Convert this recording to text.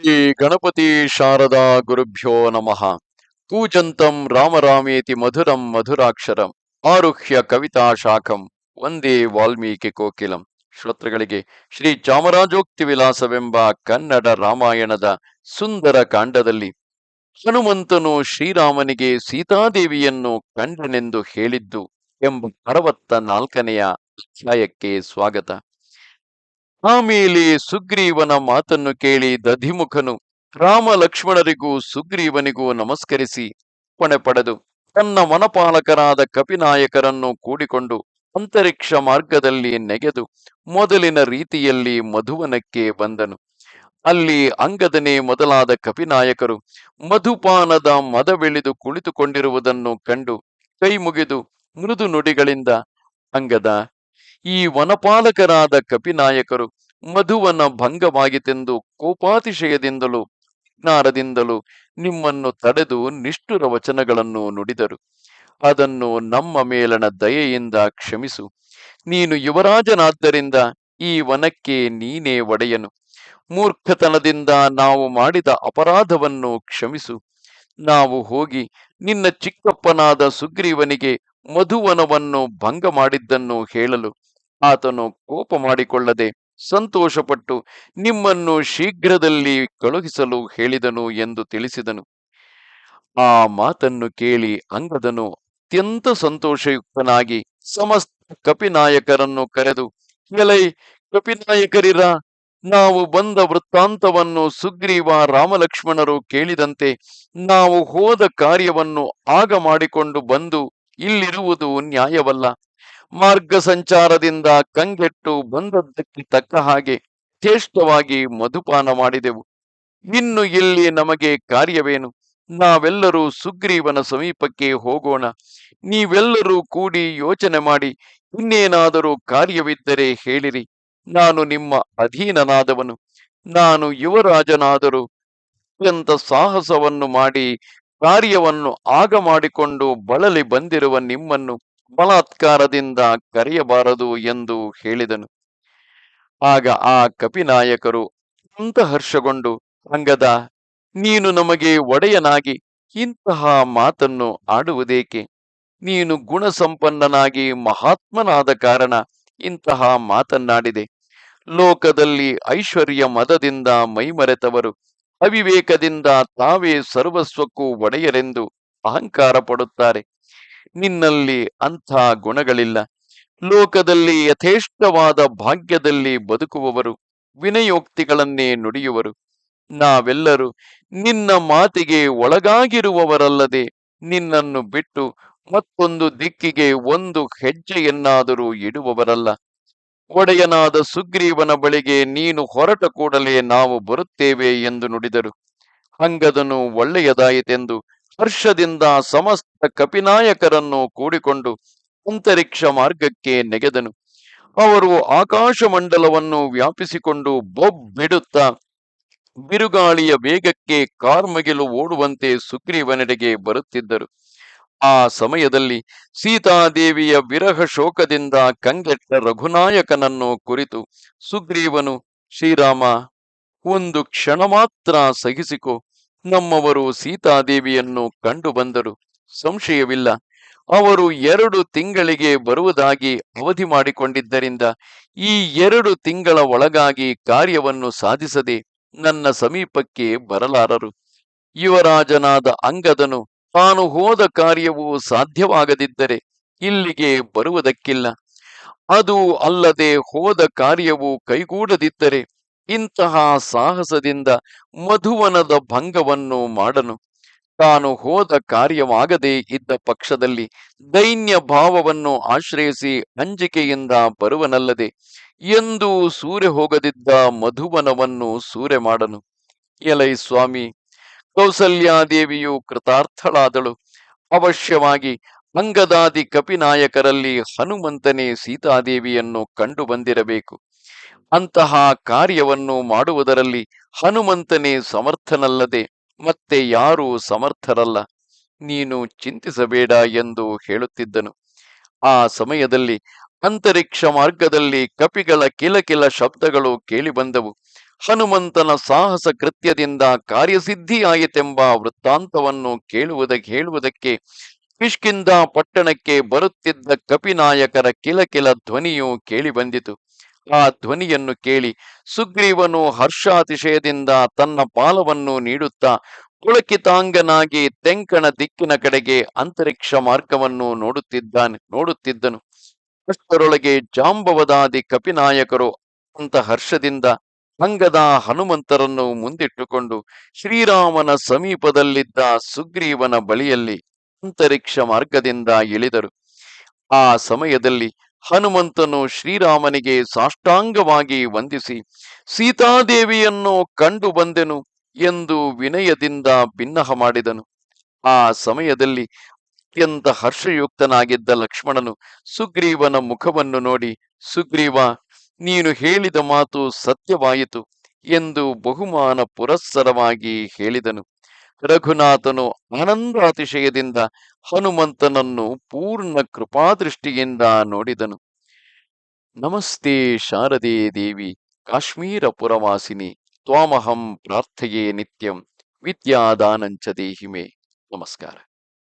ಶ್ರೀ ಗಣಪತಿ ಶಾರದಾ ಗುರುಭ್ಯೋ ನಮಃ. ಕೂಜಂತಂ ರಾಮರಾಮೇತಿ ಮಧುರಂ ಮಧುರಾಕ್ಷರಂ. ಆರುಹ್ಯ ಕವಿತಾ ಶಾಖಂ. ಒಂದೇ ವಾಲ್ಮೀಕಿ ಕೋಕಿಲಂ. ಶ್ರೋತೃಗಳಿಗೆ ಶ್ರೀ ಚಾಮರಾಜೋಕ್ತಿ ವಿಲಾಸವೆಂಬ ಕನ್ನಡ ರಾಮಾಯಣದ ಸುಂದರ ಕಾಂಡದಲ್ಲಿ ಹನುಮಂತನು ಶ್ರೀರಾಮನಿಗೆ ಸೀತಾದೇವಿಯನ್ನು ಕಂಡನೆಂದು ಹೇಳಿದ್ದು ಎಂಬ ಅರವತ್ತ ನಾಲ್ಕನೆಯ ಅಧ್ಯಾಯಕ್ಕೆ ಸ್ವಾಗತ. ಆಮೇಲೆ ಸುಗ್ರೀವನ ಮಾತನ್ನು ಕೇಳಿ ದಧಿಮುಖನು ರಾಮ ಲಕ್ಷ್ಮಣರಿಗೂ ಸುಗ್ರೀವನಿಗೂ ನಮಸ್ಕರಿಸಿ ಪಣೆ ಪಡೆದು ತನ್ನ ಮನಪಾಲಕರಾದ ಕಪಿನಾಯಕರನ್ನು ಕೂಡಿಕೊಂಡು ಅಂತರಿಕ್ಷ ಮಾರ್ಗದಲ್ಲಿ ನೆಗೆದು ಮೊದಲಿನ ರೀತಿಯಲ್ಲಿ ಮಧುವನಕ್ಕೆ ಬಂದನು. ಅಲ್ಲಿ ಅಂಗದನೇ ಮೊದಲಾದ ಕಪಿನಾಯಕರು ಮಧುಪಾನದ ಮದವೆಳೆದು ಕುಳಿತುಕೊಂಡಿರುವುದನ್ನು ಕಂಡು ಕೈ ಮುಗಿದು ಮೃದು ನುಡಿಗಳಿಂದ, ಅಂಗದ ಈ ವನಪಾಲಕರಾದ ಕಪಿನಾಯಕರು ಮಧುವನ ಭಂಗವಾಗಿತೆಂದು ಕೋಪಾತಿಶಯದಿಂದಲೂ, ಜ್ಞಾನದಿಂದಲೂ ನಿಮ್ಮನ್ನು ತಡೆದು ನಿಷ್ಠುರ ವಚನಗಳನ್ನು ನುಡಿದರು. ಅದನ್ನು ನಮ್ಮ ಮೇಲನ ದಯೆಯಿಂದ ಕ್ಷಮಿಸು. ನೀನು ಯುವರಾಜನಾದ್ದರಿಂದ ಈ ವನಕ್ಕೆ ನೀನೇ ಒಡೆಯನು. ಮೂರ್ಖತನದಿಂದ ನಾವು ಮಾಡಿದ ಅಪರಾಧವನ್ನು ಕ್ಷಮಿಸು. ನಾವು ಹೋಗಿ ನಿನ್ನ ಚಿಕ್ಕಪ್ಪನಾದ ಸುಗ್ರೀವನಿಗೆ ಮಧುವನವನ್ನು ಭಂಗ ಮಾಡಿದ್ದನ್ನು ಹೇಳಲು ಆತನು ಕೋಪ ಮಾಡಿಕೊಳ್ಳದೆ ಸಂತೋಷಪಟ್ಟು ನಿಮ್ಮನ್ನು ಶೀಘ್ರದಲ್ಲಿ ಕಳುಹಿಸಲು ಹೇಳಿದನು ಎಂದು ತಿಳಿಸಿದನು. ಆ ಮಾತನ್ನು ಕೇಳಿ ಅಂಗದನು ಅತ್ಯಂತ ಸಂತೋಷಯುಕ್ತನಾಗಿ ಸಮಸ್ತ ಕಪಿನಾಯಕರನ್ನು ಕರೆದು, ಎಲೈ ಕಪಿನಾಯಕರಿರ, ನಾವು ಬಂದ ವೃತ್ತಾಂತವನ್ನು ಸುಗ್ರೀವ ರಾಮಲಕ್ಷ್ಮಣರು ಕೇಳಿದಂತೆ ನಾವು ಹೋದ ಕಾರ್ಯವನ್ನು ಆಗ ಮಾಡಿಕೊಂಡು ಬಂದು ಇಲ್ಲಿರುವುದು ನ್ಯಾಯವಲ್ಲ. ಮಾರ್ಗ ಸಂಚಾರದಿಂದ ಕಂಗೆಟ್ಟು ಬಂದದ್ದಕ್ಕೆ ತಕ್ಕ ಹಾಗೆ ಶ್ರೇಷ್ಠವಾಗಿ ಮಧುಪಾನ ಮಾಡಿದೆವು. ಇನ್ನು ಇಲ್ಲಿ ನಮಗೆ ಕಾರ್ಯವೇನು? ನಾವೆಲ್ಲರೂ ಸುಗ್ರೀವನ ಸಮೀಪಕ್ಕೆ ಹೋಗೋಣ. ನೀವೆಲ್ಲರೂ ಕೂಡಿ ಯೋಚನೆ ಮಾಡಿ, ಇನ್ನೇನಾದರೂ ಕಾರ್ಯವಿದ್ದರೆ ಹೇಳಿರಿ. ನಾನು ನಿಮ್ಮ ಅಧೀನನಾದವನು. ನಾನು ಯುವರಾಜನಾದರೂ ಅತ್ಯಂತ ಸಾಹಸವನ್ನು ಮಾಡಿ, ಕಾರ್ಯವನ್ನು ಆಗ ಮಾಡಿಕೊಂಡು ಬಳಲಿ ಬಂದಿರುವ ನಿಮ್ಮನ್ನು ಬಲಾತ್ಕಾರದಿಂದ ಕರೆಯಬಾರದು ಎಂದು ಹೇಳಿದನು. ಆಗ ಆ ಕಪಿನಾಯಕರು ಹರ್ಷಗೊಂಡು ಅಂಗದ ನೀನು ನಮಗೆ ಒಡೆಯನಾಗಿ ಇಂತಹ ಮಾತನ್ನು ಆಡುವುದೇಕೆ? ನೀನು ಗುಣಸಂಪನ್ನನಾಗಿ ಮಹಾತ್ಮನಾದ ಕಾರಣ ಇಂತಹ ಮಾತನ್ನಾಡಿದೆ. ಲೋಕದಲ್ಲಿ ಐಶ್ವರ್ಯ ಮದದಿಂದ ಮೈಮರೆತವರು, ಅವಿವೇಕದಿಂದ ತಾವೇ ಸರ್ವಸ್ವಕ್ಕೂ ಒಡೆಯರೆಂದು ಅಹಂಕಾರ ಪಡುತ್ತಾರೆ ನಿನ್ನಲ್ಲಿ ಅಂಥ ಗುಣಗಳಿಲ್ಲ. ಲೋಕದಲ್ಲಿ ಯಥೇಷ್ಟವಾದ ಭಾಗ್ಯದಲ್ಲಿ ಬದುಕುವವರು, ವಿನಯೋಕ್ತಿಗಳನ್ನೇ ನುಡಿಯುವರು. ನಾವೆಲ್ಲರೂ ನಿನ್ನ ಮಾತಿಗೆ ಒಳಗಾಗಿರುವವರಲ್ಲದೆ ನಿನ್ನನ್ನು ಬಿಟ್ಟು ಮತ್ತೊಂದು ದಿಕ್ಕಿಗೆ ಒಂದು ಹೆಜ್ಜೆಯನ್ನಾದರೂ ಇಡುವವರಲ್ಲ. ಒಡೆಯನಾದ ಸುಗ್ರೀವನ ಬಳಿಗೆ ನೀನು ಹೊರಟ ಕೂಡಲೇ ನಾವು ಬರುತ್ತೇವೆ ಎಂದು ನುಡಿದರು. ಹಂಗದನು ಒಳ್ಳೆಯದಾಯಿತೆಂದು ಹರ್ಷದಿಂದ ಸಮಸ್ತ ಕಪಿನಾಯಕರನ್ನು ಕೂಡಿಕೊಂಡು ಅಂತರಿಕ್ಷ ಮಾರ್ಗಕ್ಕೆ ನೆಗೆದನು. ಅವರು ಆಕಾಶ ಮಂಡಲವನ್ನು ವ್ಯಾಪಿಸಿಕೊಂಡು ಬೊಬ್ಬಿಡುತ್ತಾ ಬಿರುಗಾಳಿಯ ವೇಗಕ್ಕೆ ಕಾರ್ಮಗಿಲು ಓಡುವಂತೆ ಸುಗ್ರೀವನೆಡೆಗೆ ಬರುತ್ತಿದ್ದರು. ಆ ಸಮಯದಲ್ಲಿ ಸೀತಾದೇವಿಯ ವಿರಹ ಶೋಕದಿಂದ ಕಂಗೆಟ್ಟ ರಘುನಾಯಕನನ್ನು ಕುರಿತು ಸುಗ್ರೀವನು, ಶ್ರೀರಾಮ, ಒಂದು ಕ್ಷಣ ಮಾತ್ರ ಸಹಿಸಿಕೊ. ನಮ್ಮವರು ಸೀತಾದೇವಿಯನ್ನು ಕಂಡು ಬಂದರು. ಸಂಶಯವಿಲ್ಲ. ಅವರು ಎರಡು ತಿಂಗಳಿಗೆ ಬರುವುದಾಗಿ ಅವಧಿ ಮಾಡಿಕೊಂಡಿದ್ದರಿಂದ ಈ ಎರಡು ತಿಂಗಳ ಒಳಗಾಗಿ ಕಾರ್ಯವನ್ನು ಸಾಧಿಸದೆ ನನ್ನ ಸಮೀಪಕ್ಕೆ ಬರಲಾರರು. ಯುವರಾಜನಾದ ಅಂಗದನು, ತಾನು ಹೋದ ಕಾರ್ಯವು ಸಾಧ್ಯವಾಗದಿದ್ದರೆ ಇಲ್ಲಿಗೆ ಬರುವುದಕ್ಕಿಲ್ಲ. ಅದು ಅಲ್ಲದೆ ಹೋದ ಕಾರ್ಯವು ಕೈಗೂಡದಿದ್ದರೆ ಇಂತಹ ಸಾಹಸದಿಂದ ಮಧುವನದ ಭಂಗವನ್ನು ಮಾಡನು. ತಾನು ಹೋದ ಕಾರ್ಯವಾಗದೇ ಇದ್ದ ಪಕ್ಷದಲ್ಲಿ ದೈನ್ಯ ಭಾವವನ್ನು ಆಶ್ರಯಿಸಿ ಅಂಜಿಕೆಯಿಂದ ಬರುವನಲ್ಲದೆ ಎಂದು ಸೂರೆ ಹೋಗದಿದ್ದ ಮಧುವನವನ್ನು ಸೂರೆ ಮಾಡನು. ಎಲೈ ಸ್ವಾಮಿ, ಕೌಸಲ್ಯಾದೇವಿಯು ಕೃತಾರ್ಥಳಾದಳು. ಅವಶ್ಯವಾಗಿ ಅಂಗದಾದಿ ಕಪಿನಾಯಕರಲ್ಲಿ ಹನುಮಂತನೇ ಸೀತಾದೇವಿಯನ್ನು ಕಂಡು ಬಂದಿರಬೇಕು. ಅಂತಹ ಕಾರ್ಯವನ್ನು ಮಾಡುವುದರಲ್ಲಿ ಹನುಮಂತನೇ ಸಮರ್ಥನಲ್ಲದೆ ಮತ್ತೆ ಯಾರೂ ಸಮರ್ಥರಲ್ಲ. ನೀನು ಚಿಂತಿಸಬೇಡ ಎಂದು ಹೇಳುತ್ತಿದ್ದನು. ಆ ಸಮಯದಲ್ಲಿ ಅಂತರಿಕ್ಷ ಮಾರ್ಗದಲ್ಲಿ ಕಪಿಗಳ ಕಿಲಕಿಲ ಶಬ್ದಗಳು ಕೇಳಿಬಂದವು. ಹನುಮಂತನ ಸಾಹಸ ಕೃತ್ಯದಿಂದ ಕಾರ್ಯಸಿದ್ಧಿಯಾಯಿತೆಂಬ ವೃತ್ತಾಂತವನ್ನು ಕೇಳುವುದಕ್ಕೆ ಹೇಳುವುದಕ್ಕೆ ಕಿಷ್ಕಿಂದ ಪಟ್ಟಣಕ್ಕೆ ಬರುತ್ತಿದ್ದ ಕಪಿನಾಯಕರ ಕಿಲಕಿಲ ಧ್ವನಿಯು ಕೇಳಿಬಂದಿತು. ಆ ಧ್ವನಿಯನ್ನು ಕೇಳಿ ಸುಗ್ರೀವನು ಹರ್ಷಾತಿಶಯದಿಂದ ತನ್ನ ಪಾಲವನ್ನು ನೀಡುತ್ತಾ ಕುಳಕಿತಾಂಗನಾಗಿ ತೆಂಕಣ ದಿಕ್ಕಿನ ಕಡೆಗೆ ಅಂತರಿಕ್ಷ ಮಾರ್ಗವನ್ನು ನೋಡುತ್ತಿದ್ದಾನೆ, ನೋಡುತ್ತಿದ್ದನು. ಅಷ್ಟರೊಳಗೆ ಜಾಂಬವದಾದಿ ಕಪಿನಾಯಕರು ಅಂತ ಹರ್ಷದಿಂದ ಅಂಗದ ಹನುಮಂತರನ್ನು ಮುಂದಿಟ್ಟುಕೊಂಡು ಶ್ರೀರಾಮನ ಸಮೀಪದಲ್ಲಿದ್ದ ಸುಗ್ರೀವನ ಬಳಿಯಲ್ಲಿ ಅಂತರಿಕ್ಷ ಮಾರ್ಗದಿಂದ ಇಳಿದರು. ಆ ಸಮಯದಲ್ಲಿ ಹನುಮಂತನು ಶ್ರೀರಾಮನಿಗೆ ಸಾಷ್ಟಾಂಗವಾಗಿ ವಂದಿಸಿ, ಸೀತಾದೇವಿಯನ್ನು ಕಂಡು ಬಂದೆನು ಎಂದು ವಿನಯದಿಂದ ಭಿನ್ನಹ ಮಾಡಿದನು. ಆ ಸಮಯದಲ್ಲಿ ಅತ್ಯಂತ ಹರ್ಷಯುಕ್ತನಾಗಿದ್ದ ಲಕ್ಷ್ಮಣನು ಸುಗ್ರೀವನ ಮುಖವನ್ನು ನೋಡಿ, ಸುಗ್ರೀವ, ನೀನು ಹೇಳಿದ ಮಾತು ಸತ್ಯವಾಯಿತು ಎಂದು ಬಹುಮಾನ ಪುರಸ್ಸರವಾಗಿ ಹೇಳಿದನು. ರಘುನಾಥನು ಆನಂದಾತಿಶಯದಿಂದ ಹನುಮಂತನನ್ನು ಪೂರ್ಣ ಕೃಪಾದೃಷ್ಟಿಯಿಂದ ನೋಡಿದನು. ನಮಸ್ತೆ ಶಾರದೆ ದೇವಿ ಕಾಶ್ಮೀರ ಪುರವಾಸಿನಿ ತ್ವಾಮಹಂ ಪ್ರಾರ್ಥೆಯೇ ನಿತ್ಯಂ, ವಿದ್ಯಾದಾನಂಚ ದೇಹಿಮೆ. ನಮಸ್ಕಾರ.